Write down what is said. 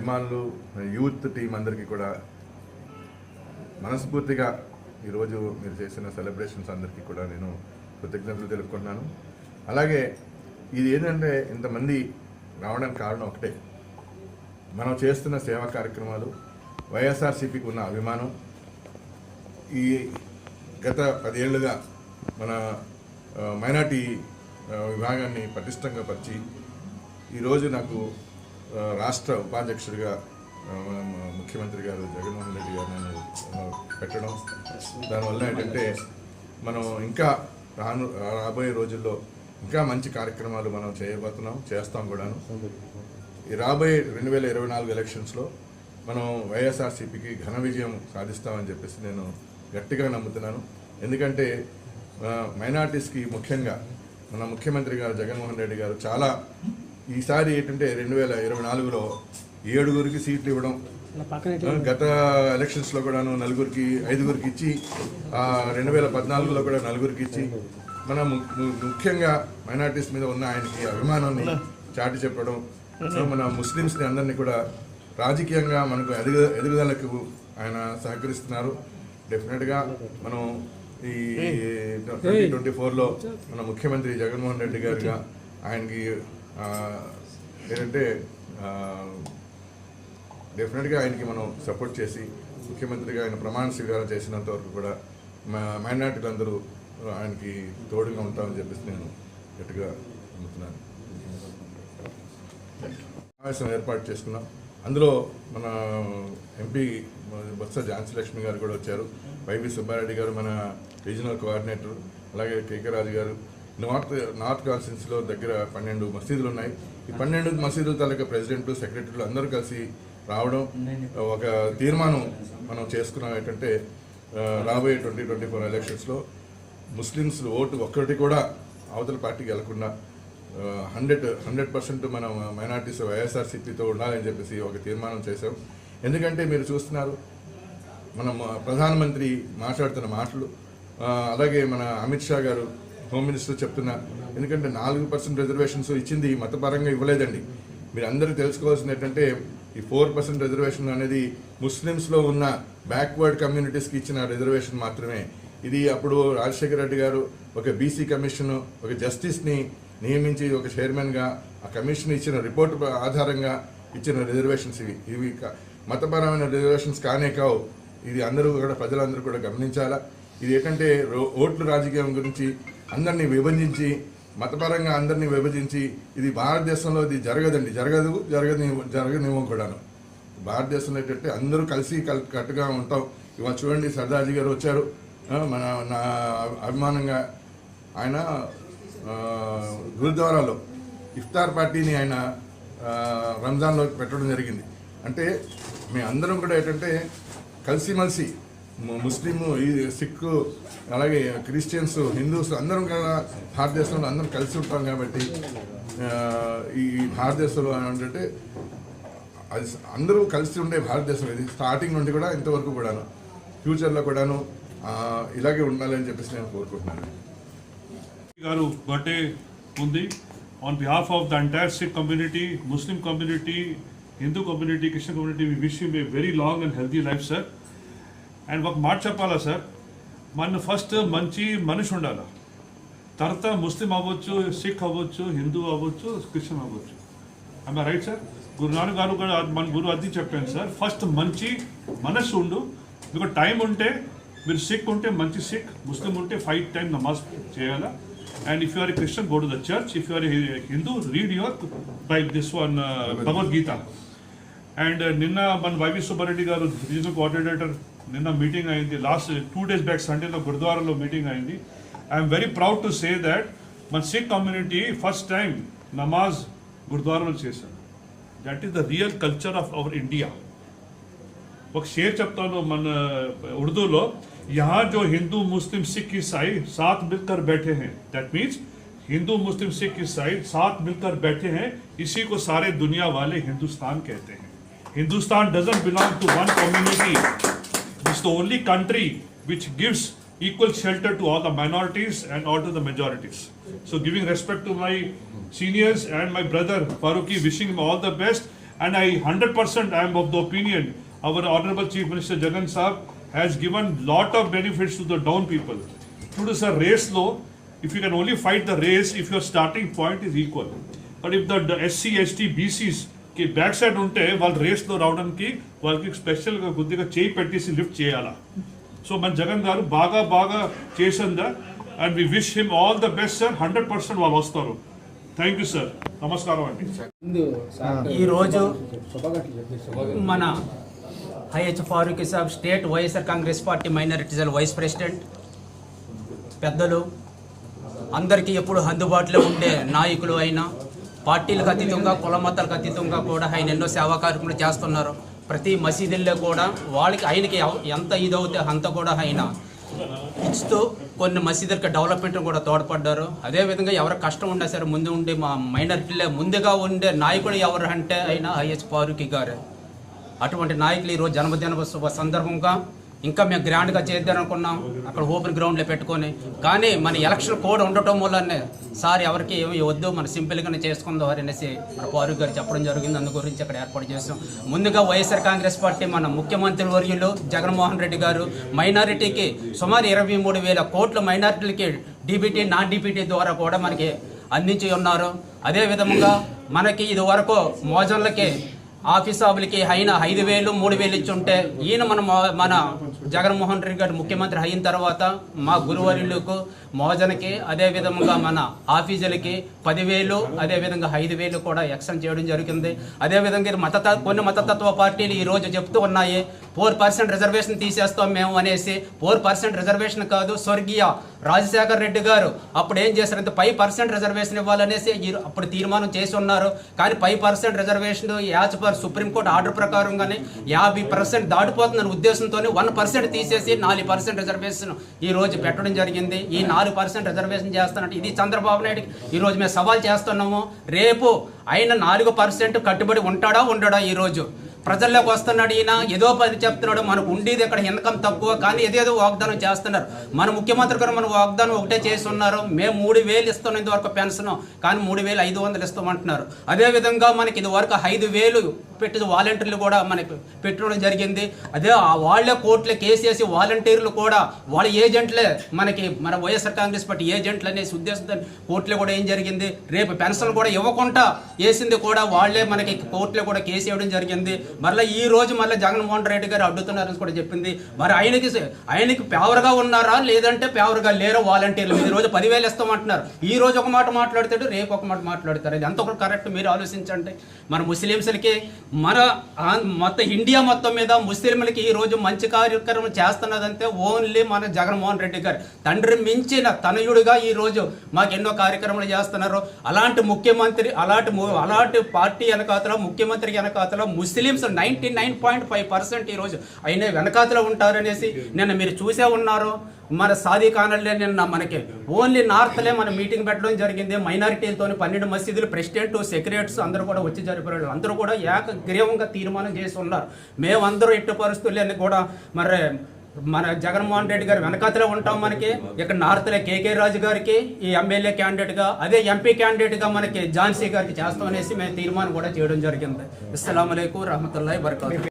అభిమానులు youth team అందరికీ కూడా మనస్ఫూర్తిగా ఈరోజు మీరు చేసిన సెలబ్రేషన్స్ అందరికీ కూడా నేను కృతజ్ఞతలు తెలుపుకుంటున్నాను. అలాగే ఇది ఏంటంటే ఇంతమంది రావడానికి కారణం ఒకటే. మనం చేస్తున్న సేవా కార్యక్రమాలు వైఎస్ఆర్సీపీకి ఉన్న అభిమానం ఈ గత పదేళ్ళుగా మన మైనార్టీ విభాగాన్ని పటిష్టంగా పరిచి ఈరోజు నాకు రాష్ట్ర ఉపాధ్యక్షుడిగా ముఖ్యమంత్రి గారు జగన్మోహన్ రెడ్డి గారు నన్ను పెట్టడం. దానివల్ల ఏంటంటే మనం ఇంకా రాను రాబోయే రోజుల్లో ఇంకా మంచి కార్యక్రమాలు మనం చేయబోతున్నాం చేస్తాం కూడాను. ఈ రాబోయే రెండు వేల ఇరవై నాలుగు ఎలక్షన్స్లో మనం వైఎస్ఆర్సీపీకి ఘన విజయం సాధిస్తామని చెప్పేసి నేను గట్టిగా నమ్ముతున్నాను. ఎందుకంటే మైనార్టీస్కి ముఖ్యంగా మన ముఖ్యమంత్రి గారు జగన్మోహన్ రెడ్డి గారు చాలా ఈసారి ఏంటంటే రెండు వేల ఇరవై నాలుగులో ఏడుగురికి సీట్లు ఇవ్వడం గత ఎలక్షన్స్లో కూడాను నలుగురికి ఐదుగురికి ఇచ్చి రెండు వేల పద్నాలుగులో కూడా నలుగురికి ఇచ్చి మన ముఖ్యంగా మైనార్టీస్ మీద ఉన్న ఆయనకి అభిమానాన్ని చాటి చెప్పడం సో మన ముస్లిమ్స్ని అందరినీ కూడా రాజకీయంగా మనకు ఎదుగు ఎదుగుదలకు ఆయన సహకరిస్తున్నారు. డెఫినెట్గా మనం ఈ ట్వంటీ ట్వంటీ ఫోర్లో మన ముఖ్యమంత్రి జగన్మోహన్ రెడ్డి గారిగా ఆయనకి ఏంటంటే డెఫినెట్గా ఆయనకి మనం సపోర్ట్ చేసి ముఖ్యమంత్రిగా ఆయన ప్రమాణ స్వీకారం చేసినంత వరకు కూడా మా మైనార్టీలందరూ ఆయనకి తోడుగా ఉంటామని చెప్పేసి నేను గట్టిగా నమ్ముతున్నాను. సమావేశం ఏర్పాటు చేసుకున్నాం. అందులో మన ఎంపీ బొత్స ఝాన్సీ లక్ష్మి గారు కూడా వచ్చారు. వైవి సుబ్బారెడ్డి గారు మన రీజనల్ కోఆర్డినేటర్ అలాగే కేకే రాజు గారు నార్త్ నార్త్ కాన్స్టిట్యూన్సీలో దగ్గర పన్నెండు మసీదులు ఉన్నాయి. ఈ పన్నెండు మసీదుల తాలూకా ప్రెసిడెంట్లు సెక్రటరీలు అందరూ కలిసి రావడం ఒక తీర్మానం మనం చేసుకున్నాం ఏంటంటే రాబోయే ట్వంటీ ట్వంటీ ఫోర్ ఎలక్షన్స్లో ముస్లిమ్స్ ఓటు ఒక్కటి కూడా అవతల పార్టీకి వెళ్ళకుండా హండ్రెడ్ హండ్రెడ్ పర్సెంట్ మనం మైనార్టీస్ వైఎస్ఆర్సీపీతో ఉండాలని చెప్పేసి ఒక తీర్మానం చేశాం. ఎందుకంటే మీరు చూస్తున్నారు మనం ప్రధానమంత్రి మాట్లాడుతున్న మాటలు అలాగే మన అమిత్ షా గారు హోమ్ మినిస్టర్ చెప్తున్నా. ఎందుకంటే నాలుగు పర్సెంట్ రిజర్వేషన్స్ ఇచ్చింది మతపరంగా ఇవ్వలేదండి. మీరు అందరూ తెలుసుకోవాల్సింది ఏంటంటే ఈ ఫోర్ పర్సెంట్ రిజర్వేషన్ అనేది ముస్లిమ్స్లో ఉన్న బ్యాక్వర్డ్ కమ్యూనిటీస్కి ఇచ్చిన రిజర్వేషన్ మాత్రమే. ఇది అప్పుడు రాజశేఖర రెడ్డి గారు ఒక బీసీ కమిషన్ ఒక జస్టిస్ని నియమించి ఒక చైర్మన్గా ఆ కమిషన్ ఇచ్చిన రిపోర్ట్ ఆధారంగా ఇచ్చిన రిజర్వేషన్స్ ఇవి. ఇవి మతపరమైన రిజర్వేషన్స్ కానే కావు. ఇది అందరూ కూడా ప్రజలందరూ కూడా గమనించాలా? ఇది ఏంటంటే రో- రాజకీయం గురించి అందరినీ విభజించి మతపరంగా అందరినీ విభజించి ఇది భారతదేశంలో ఇది జరగదండి. జరగదు జరగని జరగనివ్వం కూడాను. భారతదేశంలో ఏంటంటే అందరూ కలిసి కల్ కట్టుగా ఉంటాం. ఇవాళ చూడండి సర్దార్జీ గారు వచ్చారు. మన నా అభిమానంగా ఆయన గురుద్వారాలో ఇఫ్తార్ పార్టీని ఆయన రంజాన్లోకి రంజాన్లో పెట్టడం జరిగింది. అంటే మేమందరం కూడా ఏంటంటే కలిసిమలిసి ముస్లిము ఈ సిక్ అలాగే క్రిస్టియన్స్ హిందూస్ అందరం కూడా భారతదేశంలో అందరం కలిసి ఉంటాం కాబట్టి ఈ భారతదేశంలో ఏంటంటే అది అందరూ కలిసి ఉండే భారతదేశం ఇది. స్టార్టింగ్ నుండి కూడా ఇంతవరకు కూడాను. ఫ్యూచర్లో కూడాను ఇలాగే ఉండాలని చెప్పేసి నేను కోరుకుంటున్నాను. గారు బర్త్డే ఉంది. On behalf of the entire Sikh community Muslim community Hindu community Christian community we wish you may very long and healthy life sir and ఒక మాట చెప్పాలా సార్ మన ఫస్ట్ మంచి మనిషి ఉండాలి? తర్వాత ముస్లిం అవ్వచ్చు సిక్ అవ్వచ్చు హిందూ అవ్వచ్చు క్రిస్టియన్ అవ్వచ్చు. I right sir Guru Nanak గారు కూడా మన గురు అది చెప్పాను సార్ ఫస్ట్ మంచి మనస్సు ఉండు. మీకు టైం ఉంటే మీరు సిక్ ఉంటే మంచి సిక్ ముస్లిం ఉంటే ఫైవ్ టైం నమాజ్ చేయాలా? And if you are Christian go to the church if you are Hindu read your by this one Bhagavad Gita and నిన్న మన వైవి సుబ్బారెడ్డి గారు రీజనల్ కోఆర్డినేటర్ నిన్న మీటింగ్ అయింది లాస్ట్ టూ డేస్ బ్యాక్ సండేలో గురుద్వారాలో meeting అయింది I am very proud to say that మన sick community first time నమాజ్ గురుద్వారాలో చేశారు that is the real culture of our India ఒక షేర్ చెప్తాను మన ఉర్దూలో यहाँ जो हिंदू मुस्लिम सिख ईसाई साथ मिलकर बैठे हैं दैट मीन्स हिंदू मुस्लिम सिख ईसाई साथ मिलकर बैठे हैं इसी को सारे दुनिया वाले हिंदुस्तान कहते हैं Hindustan doesn't belong to one community. It's the only country which gives equal shelter to all the minorities and all to the majorities. So giving respect to my seniors and my brother Faruqi, wishing him all the best. And I 100% I am of the opinion our Honorable Chief Minister Jagan Saab has given lot of benefits to the down people. It is a race law. If you can only fight the race if your starting point is equal. But if the, the SC, ST, BCs కి back side ఉంటే వాళ్ళు రేస్లో రావడానికి వాళ్ళకి స్పెషల్గా కొద్దిగా చేయి పెట్టేసి లిఫ్ట్ చేయాలా. సో మన జగన్ గారు బాగా బాగా చేసిందా and we wish him all the best sir hundred percent వాళ్ళు వస్తారు. థ్యాంక్ యూ సార్ నమస్కారం అండి. ఈరోజు మన IH Farooq Saab state YSR Congress party minority cell vice president పెద్దలు అందరికీ ఎప్పుడు అందుబాటులో ఉండే నాయకులు అయినా పార్టీలకు అతీతంగా కుల మతాలకు అతీతంగా కూడా ఆయన ఎన్నో సేవా కార్యక్రమాలు చేస్తున్నారు. ప్రతి మసీదుల్లో కూడా వాళ్ళకి ఆయనకి ఎంత ఇదవుతే అంత కూడా ఆయన ఇస్తూ కొన్ని మసీదులకి డెవలప్మెంట్ కూడా తోడ్పడ్డారు. అదేవిధంగా ఎవరు కష్టం ఉన్నా సరే ముందు ఉండి మా మైనారిటీలే ముందుగా ఉండే నాయకుడు ఎవరు అంటే ఆయన ఐఎస్ ఫారూఖీ గారు. అటువంటి నాయకులు ఈరోజు జన్మదిన శుభ సందర్భంగా ఇంకా మేము గ్రాండ్గా చేద్దాం అనుకున్నాం. అక్కడ ఓపెన్ గ్రౌండ్లో పెట్టుకొని. కానీ మన ఎలక్షన్ కోడ్ ఉండటం వల్లనే సార్ ఎవరికి ఏమి వద్దు మన సింపుల్గానే చేసుకుందాం అనేసి మన పారు గారు చెప్పడం జరిగింది. అందు గురించి అక్కడ ఏర్పాటు చేసాం ముందుగా వైఎస్ఆర్ కాంగ్రెస్ పార్టీ మన ముఖ్యమంత్రి వర్యులు జగన్మోహన్ రెడ్డి గారు మైనారిటీకి సుమారు ఇరవై మూడు వేల కోట్ల మైనారిటీలకి డీబీటీ నాన్ డీబీటీ ద్వారా కూడా మనకి అందించి ఉన్నారు. అదే విధముగా మనకి ఇది వరకు మోజన్లకి ఆఫీస్ సభ్యులకి అయిన ఐదు వేలు మూడు వేలు ఇచ్చి ఉంటే ఈయన మన మన జగన్మోహన్ రెడ్డి గారు ముఖ్యమంత్రి అయిన తర్వాత మా గురువర్యులకు మోజనకి అదేవిధంగా మన ఆఫీసులకి పదివేలు అదే విధంగా ఐదు వేలు కూడా ఎక్స్టెండ్ చేయడం జరిగింది. అదే విధంగా మత కొన్ని మతతత్వ పార్టీలు ఈ రోజు చెప్తూ ఉన్నాయి. ఫోర్ పర్సెంట్ రిజర్వేషన్ తీసేస్తాం మేము అనేసి ఫోర్ పర్సెంట్ రిజర్వేషన్ కాదు స్వర్గీయ రాజశేఖర్ రెడ్డి గారు అప్పుడు ఏం చేశారంటే ఫైవ్ పర్సెంట్ రిజర్వేషన్ ఇవ్వాలనేసి అప్పుడు తీర్మానం చేసి ఉన్నారు. కానీ five percent reservation as per Supreme Court order ప్రకారంగానే యాభై పర్సెంట్ దాటిపోతుందనే ఉద్దేశంతో వన్ పర్సెంట్ తీసేసి నాలుగు పర్సెంట్ రిజర్వేషన్ ఈ రోజు పెట్టడం జరిగింది. ఈ నాలుగు పర్సెంట్ రిజర్వేషన్ చేస్తానంటే ఇది చంద్రబాబు నాయుడు ఈ రోజు మేము సవాల్ చేస్తున్నాము. రేపు ఆయన నాలుగు పర్సెంట్ కట్టుబడి ఉంటాడా ఉండడా ఈరోజు ప్రజల్లోకి వస్తున్నాడు ఈయన ఏదో పని చెప్తున్నాడు మనకు ఉండేది ఇక్కడ ఇన్కమ్ తక్కువ కానీ ఏదేదో వాగ్దానం చేస్తున్నారు. మన ముఖ్యమంత్రి గారు మన వాగ్దానం ఒకటే చేసి ఉన్నారు మేము మూడు వేలు ఇస్తాం ఇంతవరకు పెన్షన్ కానీ మూడు వేలు ఐదు వందలు ఇస్తామంటున్నారు. అదే విధంగా మనకి ఇదివరకు ఐదు వేలు పెట్టి వాలంటీర్లు కూడా మనకి పెట్టడం జరిగింది. అదే ఆ వాళ్ళే కోర్టులో కేసేసి వాలంటీర్లు కూడా వాళ్ళ ఏజెంట్లే మనకి మన వైఎస్ఆర్ కాంగ్రెస్ పార్టీ ఏజెంట్లు అనేసి ఉద్దేశంతో కోర్టులో కూడా ఏం జరిగింది? రేపు పెన్షన్ కూడా ఇవ్వకుండా వేసింది కూడా వాళ్ళే మనకి కోర్టులో కూడా కేసు వేయడం జరిగింది. మరలా ఈ రోజు మళ్ళీ జగన్మోహన్ రెడ్డి గారు అడ్డుతున్నారని కూడా చెప్పింది. మరి ఆయనకి ఆయనకి ఫేవర్గా ఉన్నారా? లేదంటే ఫేవర్గా లేరు వాలంటీర్లు? ఈ రోజు పదివేలు ఇస్తామంటున్నారు. ఈ రోజు ఒక మాట మాట్లాడతాడు రేపు ఒక మాట మాట్లాడతారు. ఇది ఎంత కరెక్ట్? మీరు ఆలోచించండి. మన ముస్లిమ్స్లకి మన మొత్తం ఇండియా మొత్తం మీద ముస్లింలకి ఈ రోజు మంచి కార్యక్రమం చేస్తున్నదంటే ఓన్లీ మన జగన్మోహన్ రెడ్డి గారు. తండ్రి మించిన తనయుడిగా ఈ రోజు మాకు ఎన్నో కార్యక్రమాలు చేస్తున్నారు. అలాంటి ముఖ్యమంత్రి అలాంటి అలాంటి పార్టీ వెనకాతల ముఖ్యమంత్రి వెనకాతల Muslims ninety nine point five percent ఈరోజు అయిన వెనకాతలో ఉంటారనేసి నిన్న మీరు చూసే ఉన్నారు? మన సాదీ ఖానల్లే నిన్న మనకి ఓన్లీ నార్త్లే మన మీటింగ్ పెట్టడం జరిగింది. మైనారిటీలతో పన్నెండు మసీదులు ప్రెసిడెంట్ సెక్రటరీస్ అందరూ కూడా వచ్చి జరిపారు. అందరూ కూడా ఏకగ్రీవంగా తీర్మానం చేసి ఉన్నారు. మేమందరూ ఎట్టి పరిస్థితులని కూడా మరి మన జగన్మోహన్ రెడ్డి గారు వెనకాతలే ఉంటాం మనకి. ఇక్కడ నార్త్లో కేకే రాజు గారికి ఈ ఎమ్మెల్యే క్యాండిడేట్గా అదే ఎంపీ క్యాండిడేట్గా మనకి ఝాన్సీ గారికి చేస్తామనేసి మేము తీర్మానం కూడా చేయడం జరిగింది. ఇస్లాం అలైకు రహమతుల్లాhi వరకాతు